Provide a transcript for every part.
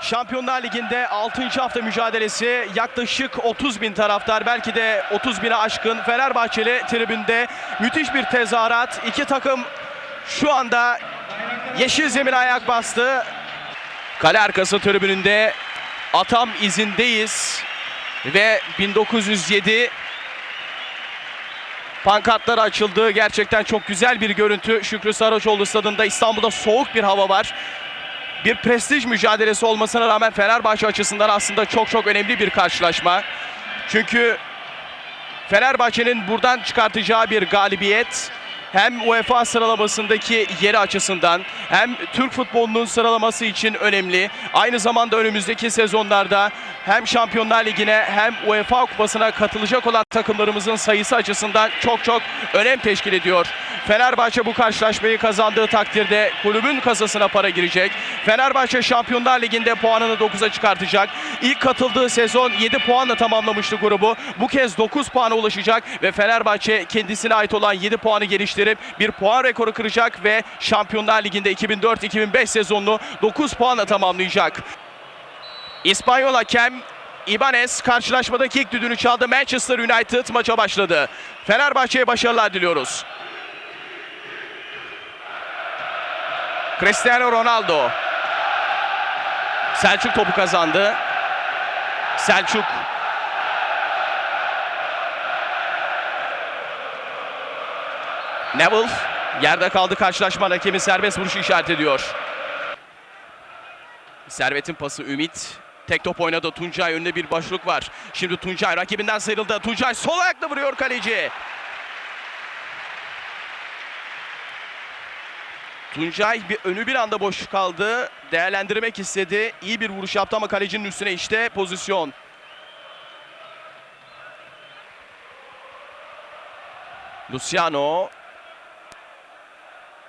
Şampiyonlar Ligi'nde 6. hafta mücadelesi yaklaşık 30 bin taraftar belki de 30 bine aşkın Fenerbahçeli tribünde müthiş bir tezahürat. İki takım şu anda yeşil zemine ayak bastı. Kale arkası tribününde atam izindeyiz ve 1907 pankartlar açıldı. Gerçekten çok güzel bir görüntü. Şükrü Saraçoğlu stadında İstanbul'da soğuk bir hava var. Bir prestij mücadelesi olmasına rağmen Fenerbahçe açısından aslında çok çok önemli bir karşılaşma. Çünkü Fenerbahçe'nin buradan çıkartacağı bir galibiyet hem UEFA sıralamasındaki yeri açısından hem Türk futbolunun sıralaması için önemli. Aynı zamanda önümüzdeki sezonlarda hem Şampiyonlar Ligi'ne hem UEFA Kupası'na katılacak olan takımlarımızın sayısı açısından çok çok önem teşkil ediyor. Fenerbahçe bu karşılaşmayı kazandığı takdirde kulübün kasasına para girecek. Fenerbahçe Şampiyonlar Ligi'nde puanını 9'a çıkartacak. İlk katıldığı sezon 7 puanla tamamlamıştı grubu. Bu kez 9 puana ulaşacak ve Fenerbahçe kendisine ait olan 7 puanı geliştirip bir puan rekoru kıracak ve Şampiyonlar Ligi'nde 2004-2005 sezonunu 9 puanla tamamlayacak. İspanyol hakem Ibanez karşılaşmadaki ilk düdüğünü çaldı. Manchester United maça başladı. Fenerbahçe'ye başarılar diliyoruz. Cristiano Ronaldo. Selçuk topu kazandı. Selçuk. Neville yerde kaldı karşılaşma hakemi serbest vuruşu işaret ediyor. Servet'in pası Ümit. Tek top oynadı. Tuncay önünde bir boşluk var. Şimdi Tuncay rakibinden sıyrıldı. Tuncay sol ayakla vuruyor kaleci. Tuncay bir önü bir anda boş kaldı. Değerlendirmek istedi. İyi bir vuruş yaptı ama kalecinin üstüne işte pozisyon. Luciano.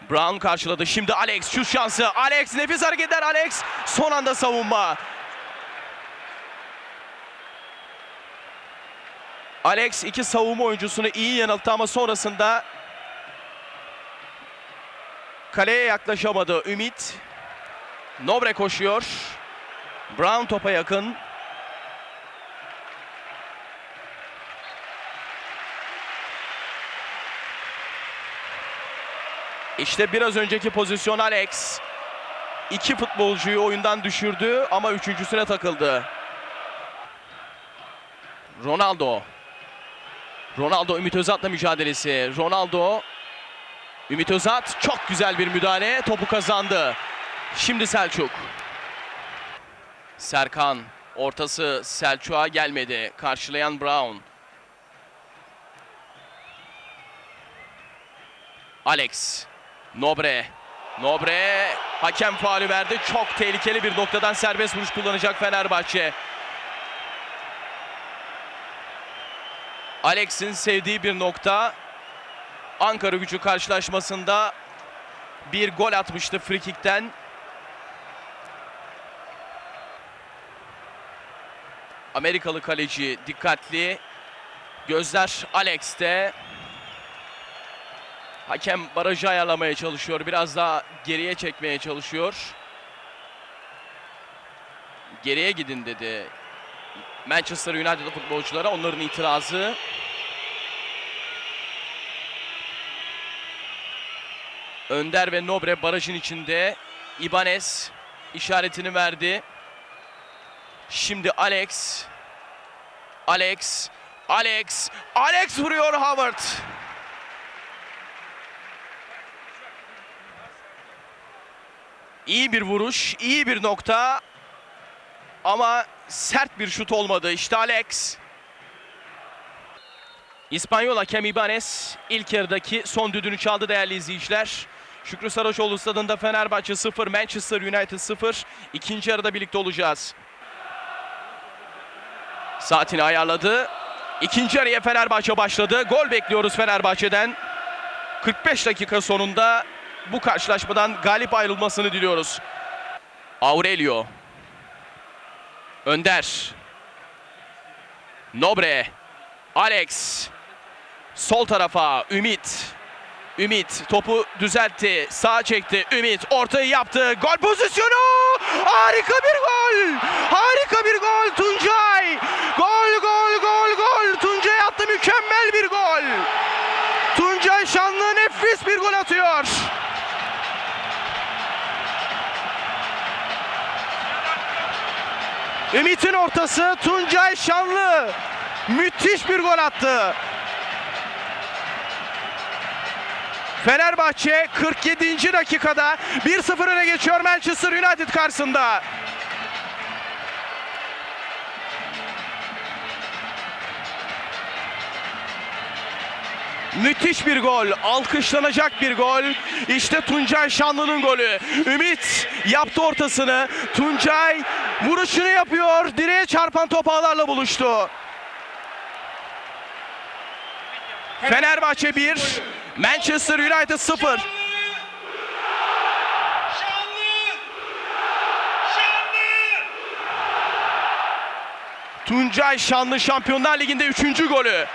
Brown karşıladı. Şimdi Alex şu şansı. Alex nefis hareketler Alex. Son anda savunma. Alex iki savunma oyuncusunu iyi yanılttı ama sonrasında kaleye yaklaşamadı Ümit. Nobre koşuyor. Brown topa yakın. İşte biraz önceki pozisyon Alex. İki futbolcuyu oyundan düşürdü ama üçüncüsüne takıldı. Ronaldo. Ronaldo Ümit Özat'la mücadelesi. Ronaldo. Ümit Özat çok güzel bir müdahale. Topu kazandı. Şimdi Selçuk. Serkan. Ortası Selçuk'a gelmedi. Karşılayan Brown. Alex. Nobre. Nobre hakem faulü verdi. Çok tehlikeli bir noktadan serbest vuruş kullanacak Fenerbahçe. Alex'in sevdiği bir nokta. Ankara gücü karşılaşmasında bir gol atmıştı frikikten. Amerikalı kaleci dikkatli. Gözler Alex'te. Hakem barajı ayarlamaya çalışıyor. Biraz daha geriye çekmeye çalışıyor. Geriye gidin dedi. Manchester United futbolculara onların itirazı. Önder ve Nobre barajın içinde. Ibanez işaretini verdi. Şimdi Alex. Alex. Alex. Alex vuruyor Howard. İyi bir vuruş, iyi bir nokta. Ama sert bir şut olmadı. İşte Alex. İspanyol hakem Ibanez ilk yarıdaki son düdüğünü çaldı değerli izleyiciler. Şükrü Saraçoğlu stadında Fenerbahçe 0, Manchester United 0. İkinci yarıda birlikte olacağız. Saatini ayarladı. İkinci yarıya Fenerbahçe başladı. Gol bekliyoruz Fenerbahçe'den. 45 dakika sonunda bu karşılaşmadan galip ayrılmasını diliyoruz. Aurelio. Önder. Nobre. Alex. Sol tarafa Ümit. Ümit topu düzeltti. Sağa çekti. Ümit ortayı yaptı. Gol pozisyonu. Harika bir gol. Harika bir gol Tuncay! Gol gol gol gol! Tuncay attı mükemmel bir gol! Tuncay Şanlı nefis bir gol atıyor. Ümit'in ortası Tuncay Şanlı müthiş bir gol attı. Fenerbahçe 47. dakikada 1-0 öne geçiyor Manchester United karşısında. Müthiş bir gol, alkışlanacak bir gol. İşte Tuncay Şanlı'nın golü. Ümit yaptı ortasını. Tuncay vuruşunu yapıyor. Direğe çarpan top ağlarla buluştu. Fenerbahçe 1, Manchester United 0. Şanlı! Şanlı! Tuncay Şanlı Şampiyonlar Ligi'nde 3. golü.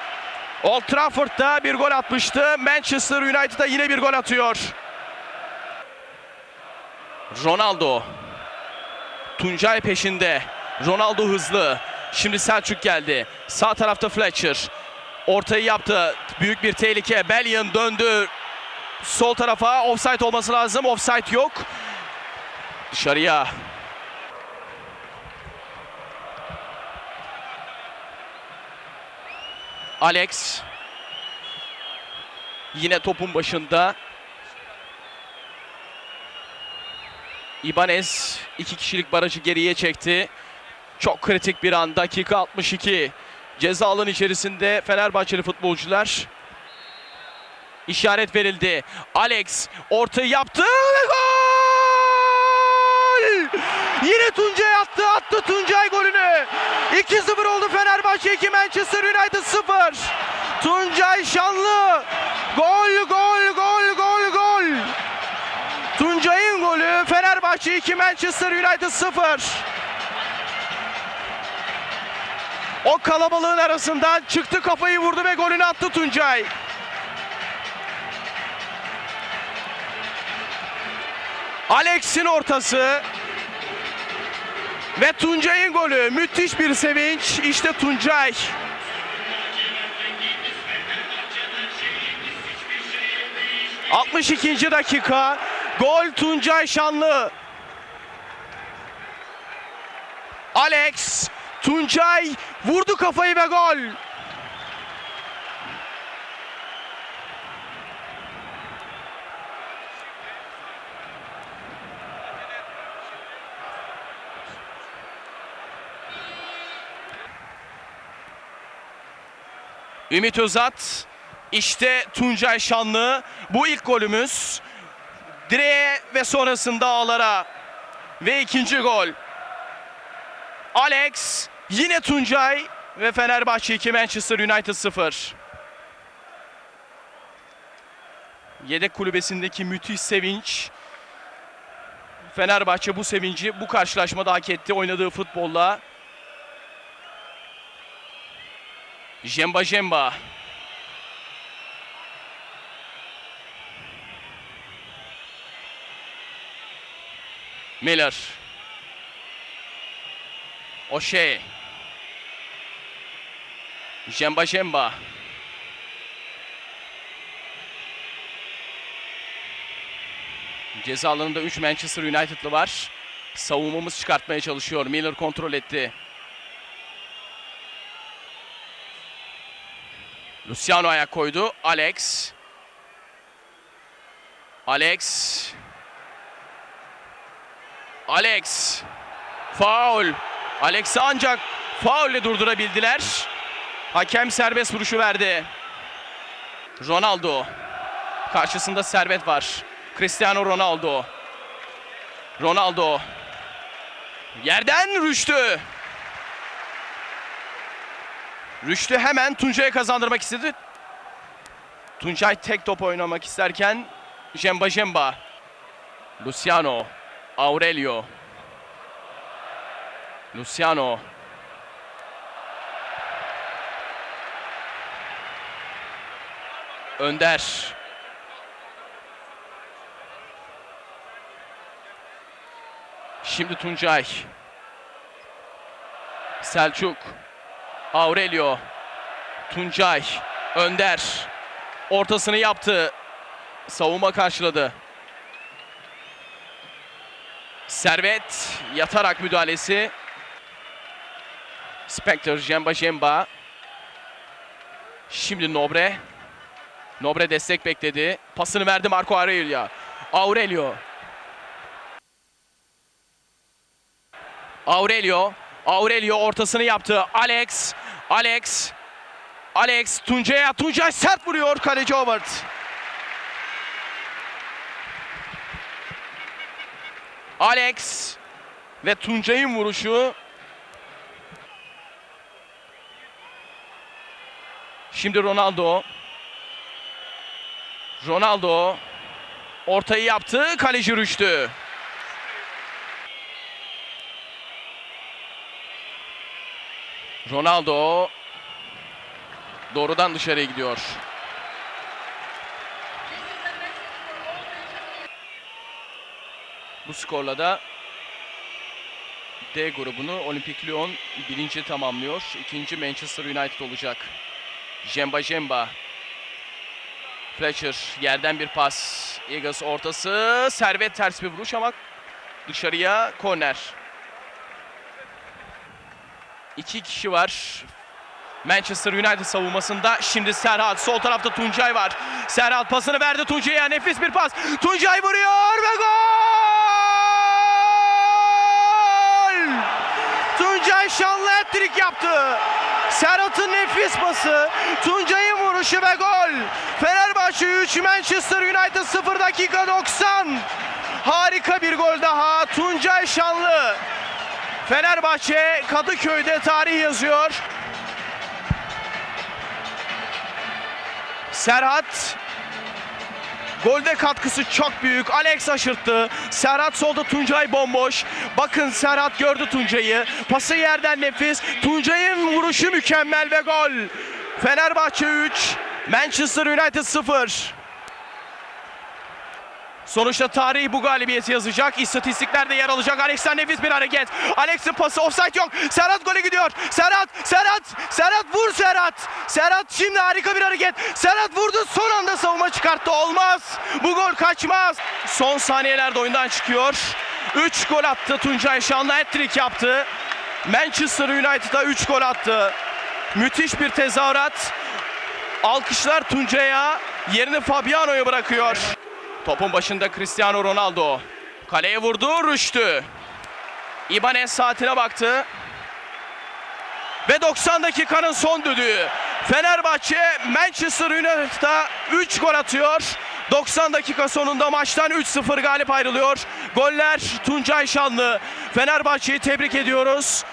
Old Trafford'da bir gol atmıştı. Manchester United'a yine bir gol atıyor. Ronaldo. Tuncay peşinde. Ronaldo hızlı. Şimdi Selçuk geldi. Sağ tarafta Fletcher. Ortayı yaptı. Büyük bir tehlike. Bellion döndü. Sol tarafa offside olması lazım. Offside yok. Dışarıya. Alex yine topun başında. Ibanez iki kişilik barajı geriye çekti. Çok kritik bir an. Dakika 62. Ceza alanı içerisinde Fenerbahçeli futbolcular. İşaret verildi. Alex ortayı yaptı ve gol! Yine Tuncay attı. Attı Tuncay golünü. 2-0 oldu Fenerbahçe 2 Manchester United 0. Tuncay Şanlı. Gol gol gol gol. Tuncay'ın golü Fenerbahçe 2 Manchester United 0. O kalabalığın arasından çıktı kafayı vurdu ve golünü attı Tuncay. Alex'in ortası ve Tuncay'ın golü. Müthiş bir sevinç. İşte Tuncay. ...62. dakika... ...gol Tuncay Şanlı... ...Alex... ...Tuncay... ...vurdu kafayı ve gol... Ümit Özat, işte Tuncay Şanlı. Bu ilk golümüz. Direğe ve sonrasında ağlara. Ve ikinci gol. Alex, yine Tuncay ve Fenerbahçe 2 Manchester United 0. Yedek kulübesindeki müthiş sevinç. Fenerbahçe bu sevinci bu karşılaşmada hak etti oynadığı futbolla. Jemba Jemba. Miller. O'Shea. Jemba Jemba. Ceza alanında 3 Manchester United'lı var. Savunmamız çıkartmaya çalışıyor. Miller kontrol etti. Luciano ayak koydu. Alex. Alex. Alex. Faul. Alex'i ancak faulle durdurabildiler. Hakem serbest vuruşu verdi. Ronaldo. Karşısında Servet var. Cristiano Ronaldo. Ronaldo. Yerden Rüştü. Rüştü hemen Tuncay'a kazandırmak istedi. Tuncay tek top oynamak isterken Jemba Jemba. Luciano. Aurelio. Luciano. Önder. Şimdi Tuncay. Selçuk. Aurelio. Tuncay. Önder. Ortasını yaptı. Savunma karşıladı. Servet yatarak müdahalesi. Spectre Jemba Jemba. Şimdi Nobre. Nobre destek bekledi. Pasını verdi Marco Aurelio. Aurelio. Aurelio. Aurelio ortasını yaptı. Alex. Alex. Alex Tuncay'a. Tuncay sert vuruyor. Kaleci Howard. Alex ve Tuncay'ın vuruşu. Şimdi Ronaldo. Ronaldo ortayı yaptı. Kaleci rüştü. Ronaldo doğrudan dışarıya gidiyor. Bu skorla da D grubunu Olimpik Lyon birinci tamamlıyor. İkinci Manchester United olacak. Jemba Jemba. Fletcher yerden bir pas. Eagles ortası. Servet ters bir vuruş ama dışarıya korner. İki kişi var. Manchester United savunmasında. Şimdi Serhat. Sol tarafta Tuncay var. Serhat pasını verdi Tuncay'a. Nefis bir pas. Tuncay vuruyor ve gol! Tuncay şanlı hat-trick yaptı. Serhat'ın nefis pası. Tuncay'ın vuruşu ve gol. Fenerbahçe 3, Manchester United 0 dakika 90. Harika bir gol daha. Tuncay Şanlı. Fenerbahçe Kadıköy'de tarih yazıyor. Serhat Golde katkısı çok büyük. Alex aşırttı. Serhat solda Tuncay bomboş. Bakın Serhat gördü Tuncay'ı. Pası yerden nefis. Tuncay'ın vuruşu mükemmel ve gol. Fenerbahçe 3, Manchester United 0. Sonuçta tarihi bu galibiyeti yazacak. İstatistiklerde yer alacak. Alex'ten nefis bir hareket. Alex'in pası offside yok. Serhat gole gidiyor. Serhat, Serhat, Serhat vur Serhat. Serhat şimdi harika bir hareket. Serhat vurdu son anda savunma çıkarttı. Olmaz. Bu gol kaçmaz. Son saniyelerde oyundan çıkıyor. 3 gol attı Tuncay Şanlı hat-trick yaptı. Manchester United'a 3 gol attı. Müthiş bir tezahürat. Alkışlar Tuncay'a yerini Fabiano'ya bırakıyor. Topun başında Cristiano Ronaldo. Kaleye vurdu, rüştü. Ibanez saatine baktı. Ve 90 dakikanın son düdüğü. Fenerbahçe Manchester United'a 3 gol atıyor. 90 dakika sonunda maçtan 3-0 galip ayrılıyor. Goller Tuncay Şanlı. Fenerbahçe'yi tebrik ediyoruz.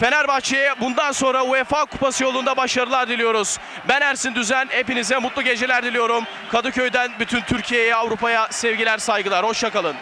Fenerbahçe'ye bundan sonra UEFA Kupası yolunda başarılar diliyoruz. Ben Ersin Düzen, hepinize mutlu geceler diliyorum. Kadıköy'den bütün Türkiye'ye, Avrupa'ya sevgiler, saygılar. Hoşçakalın.